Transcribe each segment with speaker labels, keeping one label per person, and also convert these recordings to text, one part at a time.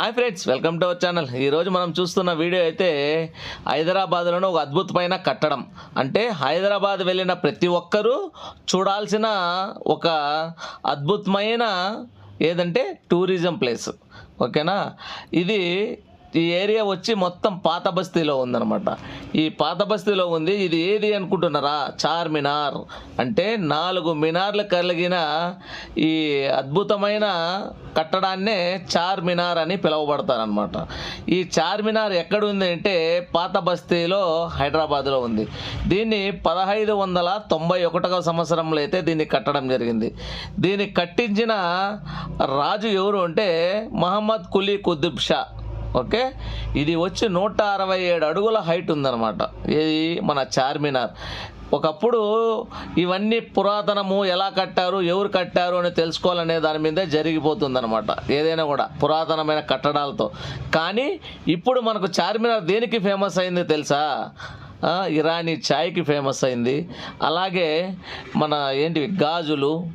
Speaker 1: Hi friends welcome to our channel. ఈరోజు మనం చూస్తున్న వీడియో అయితే హైదరాబాద్లోనే ఒక అద్భుతమైన కట్టడం. అంటే హైదరాబాద్ వెళ్ళిన ప్రతి ఒక్కరూ చూడాల్సిన ఒక అద్భుతమైన ఏదంటే టూరిజం ప్లేస్. ఓకేనా? ఇది ఈ ఏరియా వచ్చి మొత్తం పాత బస్తీలో ఉందన్నమాట. ఈ పాత బస్తీలో ఉంది. ఇది ఏది అనుకుంటున్నారా? చార్మినార్ అంటే నాలుగు మినార్లు కలిగిన ఈ అద్భుతమైన కట్టడాన్నే చార్మినార్ అని పిలువబడతారనమాట ఈ చార్మినార్ ఎక్కడ ఎక్కడుంది అంటే పాత బస్తీలో హైదరాబాద్లో ఉంది. దీన్ని పదహైదు వందల తొంభై ఒకటవ సంవత్సరంలో అయితే దీన్ని కట్టడం జరిగింది. దీన్ని కట్టించిన రాజు ఎవరు అంటే మహమ్మద్ కులీ కుతుబ్ షా. ఓకే? ఇది వచ్చి నూట అరవై ఏడు అడుగుల హైట్ ఉందన్నమాట. ఇది మన చార్మినార్. ఒకప్పుడు ఇవన్నీ పురాతనము ఎలా కట్టారు ఎవరు కట్టారు అని తెలుసుకోవాలనే దాని మీదే జరిగిపోతుందన్నమాట. ఏదైనా కూడా పురాతనమైన కట్టడాలతో. కానీ ఇప్పుడు మనకు చార్మినార్ దేనికి ఫేమస్ అయింది తెలుసా? ఇరానీ ఛాయ్కి ఫేమస్ అయింది. అలాగే మన ఏంటివి గాజులు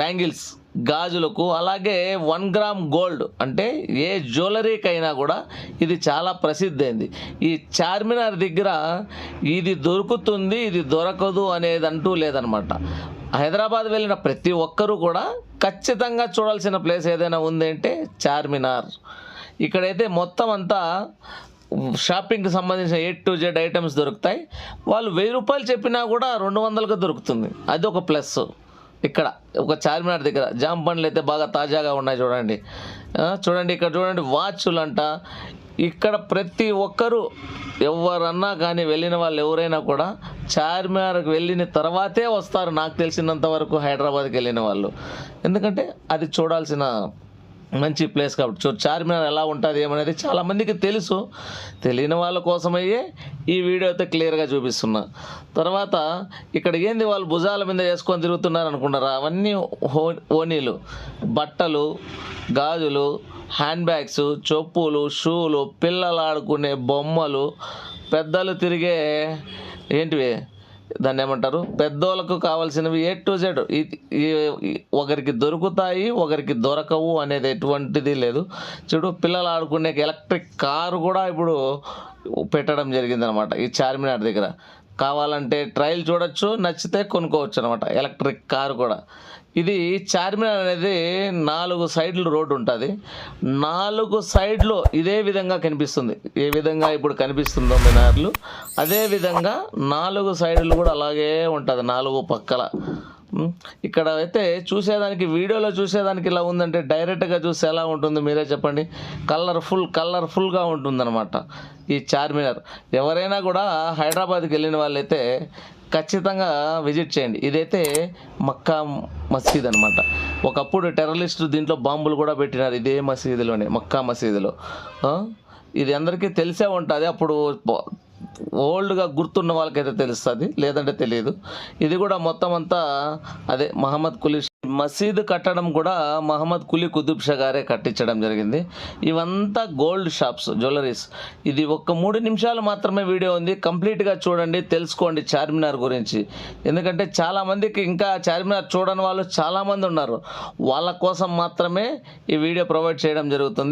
Speaker 1: బ్యాంగిల్స్ గాజులకు అలాగే వన్ గ్రామ్ గోల్డ్ అంటే ఏ జ్యువెలరీకైనా కూడా ఇది చాలా ప్రసిద్ధైంది. ఈ చార్మినార్ దగ్గర ఇది దొరుకుతుంది ఇది దొరకదు అనేది అంటూ లేదనమాట. హైదరాబాద్ వెళ్ళిన ప్రతి ఒక్కరూ కూడా ఖచ్చితంగా చూడాల్సిన ప్లేస్ ఏదైనా ఉందంటే చార్మినార్. ఇక్కడైతే మొత్తం అంతా షాపింగ్కి సంబంధించిన ఏ టు జెడ్ ఐటమ్స్ దొరుకుతాయి. వాళ్ళు వెయ్యి రూపాయలు చెప్పినా కూడా రెండు వందలకు దొరుకుతుంది. అది ఒక ప్లస్. ఇక్కడ ఒక చార్మినార్ దగ్గర జామ పండ్లు అయితే బాగా తాజాగా ఉన్నాయి చూడండి. చూడండి ఇక్కడ చూడండి వాచ్లు అంట ఇక్కడ ప్రతి ఒక్కరూ ఎవరన్నా కానీ వెళ్ళిన వాళ్ళు ఎవరైనా కూడా చార్మినార్కి వెళ్ళిన తర్వాతే వస్తారు. నాకు తెలిసినంత వరకు హైదరాబాద్కి వెళ్ళిన వాళ్ళు. ఎందుకంటే అది చూడాల్సిన మంచి ప్లేస్ కాబట్టి. చూ చార్మినార్ ఎలా ఉంటుంది ఏమనేది చాలామందికి తెలుసు. తెలియని వాళ్ళ కోసమయ్యే ఈ వీడియో అయితే క్లియర్గా చూపిస్తున్నా. తర్వాత ఇక్కడ ఏంది వాళ్ళు భుజాల మీద వేసుకొని తిరుగుతున్నారు అనుకుంటారా? అవన్నీ హో ఓనీలు బట్టలు గాజులు హ్యాండ్ బ్యాగ్స్ చెప్పులు షూలు పిల్లలు ఆడుకునే బొమ్మలు పెద్దలు తిరిగే ఏంటివి? దాన్ని ఏమంటారు? పెద్దోళ్ళకు కావాల్సినవి ఏ టు జెడ్ ఒకరికి దొరుకుతాయి ఒకరికి దొరకవు అనేది ఎటువంటిది లేదు. చూడు పిల్లలు ఆడుకునే ఎలక్ట్రిక్ కారు కూడా ఇప్పుడు పెట్టడం జరిగిందనమాట ఈ చార్మినార్ దగ్గర. కావాలంటే ట్రయల్ చూడొచ్చు నచ్చితే కొనుక్కోవచ్చు అనమాట ఎలక్ట్రిక్ కారు కూడా. ఇది చార్మినార్ అనేది నాలుగు సైడ్లు రోడ్డు ఉంటుంది. నాలుగు సైడ్లు ఇదే విధంగా కనిపిస్తుంది. ఏ విధంగా ఇప్పుడు కనిపిస్తుందో మినార్లు. అదే విధంగా నాలుగు సైడ్లు కూడా అలాగే ఉంటుంది నాలుగు పక్కల. ఇక్కడ అయితే చూసేదానికి వీడియోలో చూసేదానికి ఇలా ఉందంటే డైరెక్ట్గా చూస్తే ఎలా ఉంటుంది మీరే చెప్పండి. కలర్ఫుల్ కలర్ఫుల్గా ఉంటుందన్నమాట ఈ చార్మినార్ ఎవరైనా కూడా హైదరాబాద్కి వెళ్ళిన వాళ్ళైతే ఖచ్చితంగా విజిట్ చేయండి. ఇదైతే మక్కా మసీద్ అనమాట ఒకప్పుడు టెర్రరిస్టు దీంట్లో బాంబులు కూడా పెట్టినారు ఇదే మసీదులోనే మక్కా మసీదులో. ఇది అందరికీ తెలిసే ఉంటుంది. అప్పుడు ఓల్డ్గా గుర్తున్న వాళ్ళకైతే తెలుస్తుంది లేదంటే తెలియదు. ఇది కూడా మొత్తం అంతా అదే మహమ్మద్ కులీ మసీదు కట్టడం కూడా మహమ్మద్ కులీ కుతుబ్ షా గారే కట్టించడం జరిగింది. ఇవంతా గోల్డ్ షాప్స్ జ్యువెలరీస్. ఇది ఒక్క మూడు నిమిషాలు మాత్రమే వీడియో ఉంది. కంప్లీట్గా చూడండి తెలుసుకోండి చార్మినార్ గురించి. ఎందుకంటే చాలామందికి ఇంకా చార్మినార్ చూడని వాళ్ళు చాలామంది ఉన్నారు. వాళ్ళ కోసం మాత్రమే ఈ వీడియో ప్రొవైడ్ చేయడం జరుగుతుంది.